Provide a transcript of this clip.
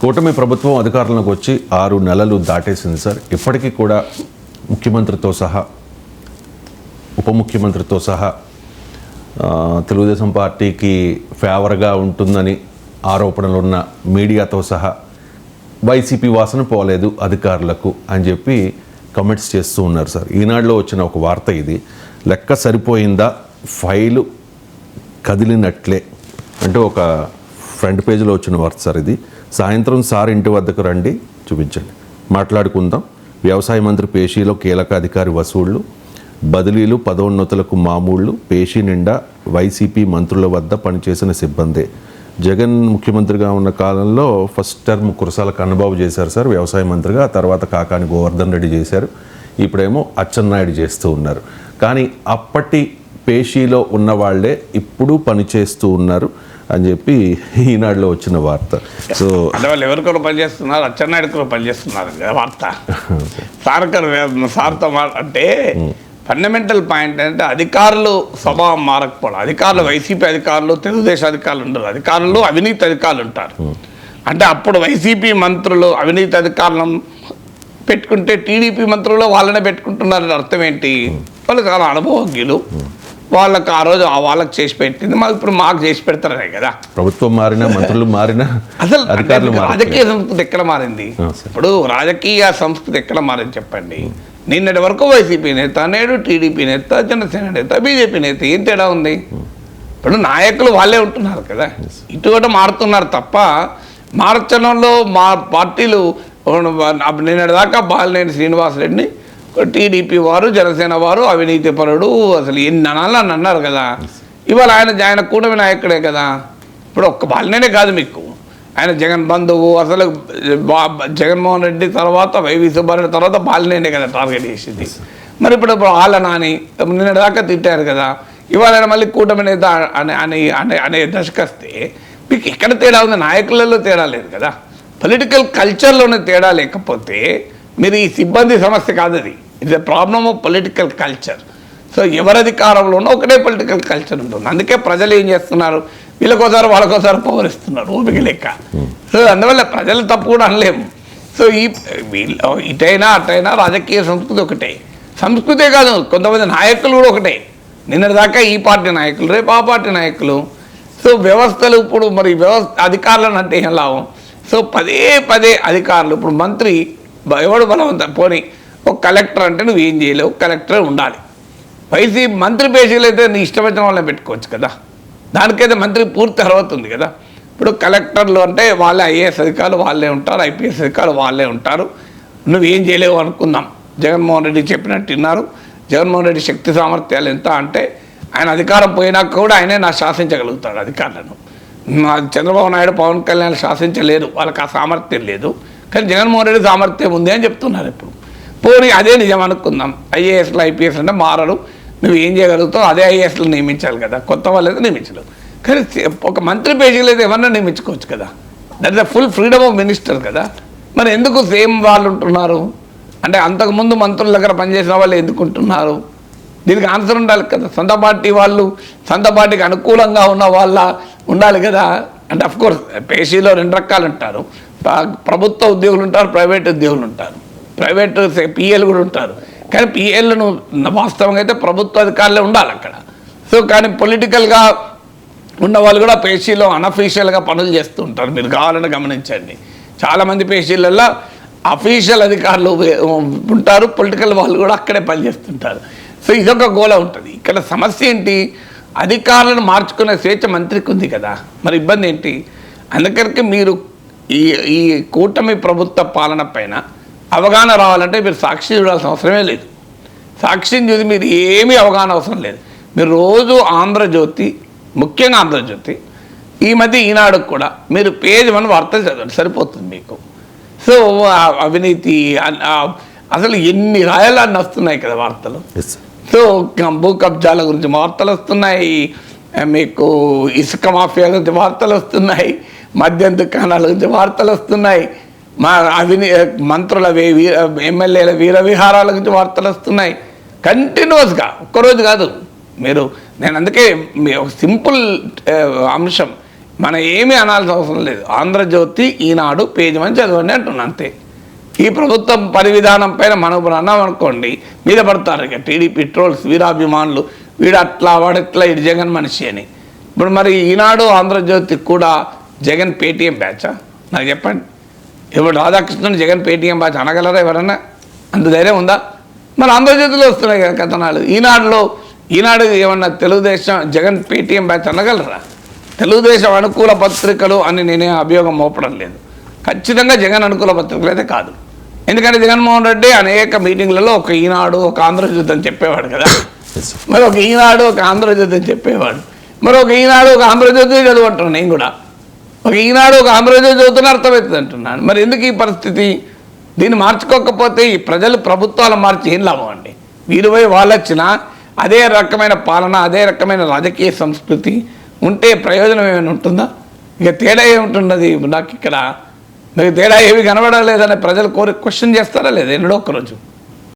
కూటమి ప్రభుత్వం అధికారంలోకి వచ్చి ఆరు నెలలు దాటేసింది సార్. ఇప్పటికీ కూడా ముఖ్యమంత్రితో సహా ఉప ముఖ్యమంత్రితో సహా తెలుగుదేశం పార్టీకి ఫేవర్గా ఉంటుందని ఆరోపణలు ఉన్న మీడియాతో సహా వైసీపీ వాసన పోలేదు అధికారులకు అని చెప్పి కమెంట్స్ చేస్తూ ఉన్నారు సార్. ఈనాడులో వచ్చిన ఒక వార్త ఇది లెక్క సరిపోయిందా ఫైలు కదిలినట్లే. అంటే ఒక ఫ్రంట్ పేజీలో వచ్చిన వార్త సార్ ఇది. సాయంత్రం సార్ ఇంటి వద్దకు రండి చూపించండి. మాట్లాడుకుందాం. వ్యవసాయ మంత్రి పేషీలో కీలక అధికారి వసూళ్ళు. బదిలీలు పదోన్నతులకు మామూళ్ళు. పేషీ నిండా వైసీపీ మంత్రుల వద్ద పనిచేసిన సిబ్బందే. జగన్ ముఖ్యమంత్రిగా ఉన్న కాలంలో ఫస్ట్ టర్మ్ కురసాల కన్నబాబు చేశారు సార్. వ్యవసాయ మంత్రిగా ఆ తర్వాత కాకాని గోవర్ధన్ రెడ్డి చేశారు. ఇప్పుడేమో అచ్చెన్నాయుడు చేస్తూ ఉన్నారు. కానీ అప్పటి పేషీలో ఉన్న వాళ్ళే ఇప్పుడు పనిచేస్తూ ఉన్నారు. అని చెప్పి ఈనాడులో వచ్చిన వార్త. సో అంటే వాళ్ళు ఎవరికొకరు పనిచేస్తున్నారు అచ్చెన్నాయుడుకు పనిచేస్తున్నారు కదా వార్త. సార్కర్ సార్తో అంటే ఫండమెంటల్ పాయింట్ అంటే అధికారులు స్వభావం మారకపోవడం. అధికారులు వైసీపీ అధికారులు తెలుగుదేశం అధికారులు ఉండరు. అధికారులు అవినీతి అధికారులు ఉంటారు. అంటే అప్పుడు వైసీపీ మంత్రులు అవినీతి అధికారులను పెట్టుకుంటే టీడీపీ మంత్రులు వాళ్ళనే పెట్టుకుంటున్నారని అర్థం ఏంటి? వాళ్ళు చాలా అనుభవజ్ఞులు. వాళ్ళకి ఆ రోజు ఆ వాళ్ళకి చేసి పెట్టింది. మాకు ఇప్పుడు మాకు చేసి పెడతారనే కదా. ప్రభుత్వం మారినా మంత్రులు మారినా అసలు. రాజకీయ సంస్కృతి ఎక్కడ మారింది. ఇప్పుడు రాజకీయ సంస్కృతి ఎక్కడ మారింది చెప్పండి? నిన్నటి వరకు వైసీపీ నేత నేడు టీడీపీ నేత జనసేన నేత బీజేపీ నేత ఏం తేడా ఉంది? ఇప్పుడు నాయకులు వాళ్ళే ఉంటున్నారు కదా. ఇటువంటి మారుతున్నారు తప్ప మార్చడంలో మా పార్టీలు నిన్నటి దాకా బాలినేని శ్రీనివాసరెడ్డిని టీడీపీ వారు జనసేన వారు అవినీతి పరుడు అసలు ఎన్ని అనాలని అన్నారు కదా. ఇవాళ ఆయన ఆయన కూటమి నాయకుడే కదా. ఇప్పుడు ఒక్క బాలినేనే కాదు మీకు. ఆయన జగన్ బంధువు అసలు జగన్మోహన్ రెడ్డి తర్వాత వైవి సుబ్బారెడ్డి తర్వాత బాలినేనే కదా టార్గెట్ చేసింది. మరి ఇప్పుడు ఇప్పుడు వాళ్ళ నాని నిన్న దాకా తిట్టారు కదా. ఇవాళ ఆయన మళ్ళీ కూటమి నేత అనే అనే అనే అనే దశకొస్తే మీకు ఎక్కడ తేడా ఉంది? నాయకులలో తేడా లేదు కదా. పొలిటికల్ కల్చర్లోనే తేడా లేకపోతే మీరు ఈ సిబ్బంది సమస్య కాదు అది ఇది a problem of political culture so ఎవరి అధికారంలో ఉన్న ఒకటే పొలిటికల్ కల్చర్ ఉంటుంది. అందుకే ప్రజలు ఏం చేస్తున్నారు? వీళ్ళకోసారి వాళ్ళకోసారి పవర్ ఇస్తున్నారు ఓపిక లెక్క సో అందువల్ల ప్రజలు తప్పు కూడా అనలేము. సో ఈ వీళ్ళు ఇటైనా అటైనా రాజకీయ సంస్కృతి ఒకటే. సంస్కృతే కాదు కొంతమంది నాయకులు కూడా ఒకటే. నిన్నటిదాకా ఈ పార్టీ నాయకులు రేపు ఆ పార్టీ నాయకులు. సో వ్యవస్థలు ఇప్పుడు మరి వ్యవస్థ అధికారులను అంటే ఏం లాభం? సో పదే పదే అధికారులు ఇప్పుడు మంత్రి ఎవడు బలవంత? పోనీ ఒక కలెక్టర్ అంటే నువ్వు ఏం చేయలేవు కలెక్టర్ ఉండాలి. వైసీ మంత్రి పేషీలు అయితే నీ ఇష్టం వచ్చిన వాళ్ళని పెట్టుకోవచ్చు కదా. దానికైతే మంత్రి పూర్తి అర్హత ఉంది కదా. ఇప్పుడు కలెక్టర్లు అంటే వాళ్ళే ఐఏఎస్ అధికారులు వాళ్ళే ఉంటారు ఐపీఎస్ అధికారులు వాళ్ళే ఉంటారు. నువ్వు ఏం చేయలేవు అనుకుందాం. జగన్మోహన్ రెడ్డి చెప్పినట్టు విన్నారు. జగన్మోహన్ రెడ్డి శక్తి సామర్థ్యాలు ఎంత అంటే ఆయన అధికారం పోయినాక కూడా ఆయనే నా శాసించగలుగుతాడు అధికారులను. మా చంద్రబాబు నాయుడు పవన్ కళ్యాణ్ శాసించలేరు వాళ్ళకి ఆ సామర్థ్యం లేదు. కానీ జగన్మోహన్ రెడ్డి సామర్థ్యం ఉంది అని చెప్తున్నారు ఇప్పుడు. పోనీ అదే నిజం అనుకుందాం. ఐఏఎస్లు ఐపీఎస్ అంటే మారరు. నువ్వు ఏం చేయగలుగుతావు అదే ఐఏఎస్లు నియమించాలి కదా. కొత్త వాళ్ళు అయితే నియమించలేవు కానీ ఒక మంత్రి పేజీలు అయితే ఎవరన్నా నియమించుకోవచ్చు కదా. That is the full freedom of minister కదా. మరి ఎందుకు సేమ్ వాళ్ళు ఉంటున్నారు? అంటే అంతకుముందు మంత్రుల దగ్గర పనిచేసిన వాళ్ళు ఎందుకు ఉంటున్నారు? దీనికి ఆన్సర్ ఉండాలి కదా. సొంత పార్టీ వాళ్ళు సొంత పార్టీకి అనుకూలంగా ఉన్న వాళ్ళ ఉండాలి కదా. అంటే అఫ్కోర్స్ పేషీలో రెండు రకాలు ఉంటారు. ప్రభుత్వ ఉద్యోగులు ఉంటారు ప్రైవేట్ ఉద్యోగులు ఉంటారు. ప్రైవేట్ పిఎల్ కూడా ఉంటారు. కానీ పిఎల్ను వాస్తవంగా అయితే ప్రభుత్వ అధికారులే ఉండాలి అక్కడ. సో కానీ పొలిటికల్గా ఉన్న వాళ్ళు కూడా పేషీలో అనఫీషియల్గా పనులు చేస్తూ ఉంటారు. మీరు కావాలని గమనించండి. చాలామంది పేషీలలో అఫీషియల్ అధికారులు ఉంటారు. పొలిటికల్ వాళ్ళు కూడా అక్కడే పనిచేస్తుంటారు. సో ఇదొక గోళ ఉంటుంది. ఇక్కడ సమస్య ఏంటి? అధికారులను మార్చుకునే స్వేచ్ఛ మంత్రికి ఉంది కదా. మరి ఇబ్బంది ఏంటి? అందుకరికి మీరు ఈ ఈ కూటమి ప్రభుత్వ పాలన పైన అవగాహన రావాలంటే మీరు సాక్షి చూడాల్సిన అవసరమే లేదు. సాక్షిని చూసి మీరు ఏమీ అవగాహన అవసరం లేదు. మీరు రోజు ఆంధ్రజ్యోతి ముఖ్యంగా ఆంధ్రజ్యోతి ఈ మధ్య ఈనాడుకు కూడా మీరు పేజ్ వన్ వార్తలు చదవండి సరిపోతుంది మీకు. సో అవినీతి అసలు ఎన్ని రాయాలని వస్తున్నాయి కదా వార్తలు? సో భూ కబ్జాల గురించి వార్తలు వస్తున్నాయి. మీకు ఇసుక మాఫియా గురించి వార్తలు వస్తున్నాయి. మద్యం దుకాణాల గురించి వార్తలు వస్తున్నాయి. మా అవిని మంత్రుల వే- ఎమ్మెల్యేల వీర విహారాల గురించి వార్తలు వస్తున్నాయి. కంటిన్యూస్గా ఒక్కరోజు కాదు. మీరు నేను అందుకే మీ ఒక సింపుల్ అంశం. మన ఏమీ అనాల్సిన అవసరం లేదు. ఆంధ్రజ్యోతి ఈనాడు పేజీ మంచి చదవండి అంటున్నాను అంతే. ఈ ప్రభుత్వం పని విధానం పైన మనం ఇప్పుడు అన్నాం అనుకోండి మీద పడతారు ఇక టీడీపీ ట్రోల్స్ వీరాభిమానులు. వీడు అట్లా వాడట్లా ఇటు జగన్ మనిషి అని. ఇప్పుడు మరి ఈనాడు ఆంధ్రజ్యోతి కూడా జగన్ పేటీఎం బ్యాచా? నాకు చెప్పండి. ఇప్పుడు రాధాకృష్ణుడు జగన్ పేటీఎం బ్యాచ్ అనగలరా ఎవరన్నా? అంత ధైర్యం ఉందా? మరి ఆంధ్రజ్యోతిలో వస్తున్నాయి కదా కథనాలు. ఈనాడులో ఈనాడు ఏమన్నా తెలుగుదేశం జగన్ పేటీఎం బ్యాచ్ అనగలరా? తెలుగుదేశం అనుకూల పత్రికలు అని నేనే అభియోగం మోపడం లేదు. ఖచ్చితంగా జగన్ అనుకూల పత్రికలు అయితే కాదు. ఎందుకంటే జగన్మోహన్ రెడ్డి అనేక మీటింగ్లలో ఒక ఈనాడు ఒక ఆంధ్రజ్యోతి అని చెప్పేవాడు కదా. మరి ఒక ఈనాడు ఒక ఆంధ్రజ్యోతి అని చెప్పేవాడు. మరి ఒక ఈనాడు ఒక ఆంధ్రజ్యోతి చదువుంటున్నాను నేను కూడా. ఒక ఈనాడు ఒక ఆంధ్రజ్యోతి చదువుతున్న అర్థమవుతుంది అంటున్నాను మరి ఎందుకు ఈ పరిస్థితి? దీన్ని మార్చుకోకపోతే ఈ ప్రజలు ప్రభుత్వాలు మార్చి ఏం లాభం అండి? వీరు వాళ్ళొచ్చిన అదే రకమైన పాలన అదే రకమైన రాజకీయ సంస్కృతి ఉంటే ప్రయోజనం ఏమైనా ఉంటుందా? ఇక తేడా ఏముంటున్నది? నాకు ఇక్కడ మీకు తేడా ఏమి కనబడలేదని ప్రజలు కోరి క్వశ్చన్ చేస్తారా లేదా? ఎన్నడో ఒకరోజు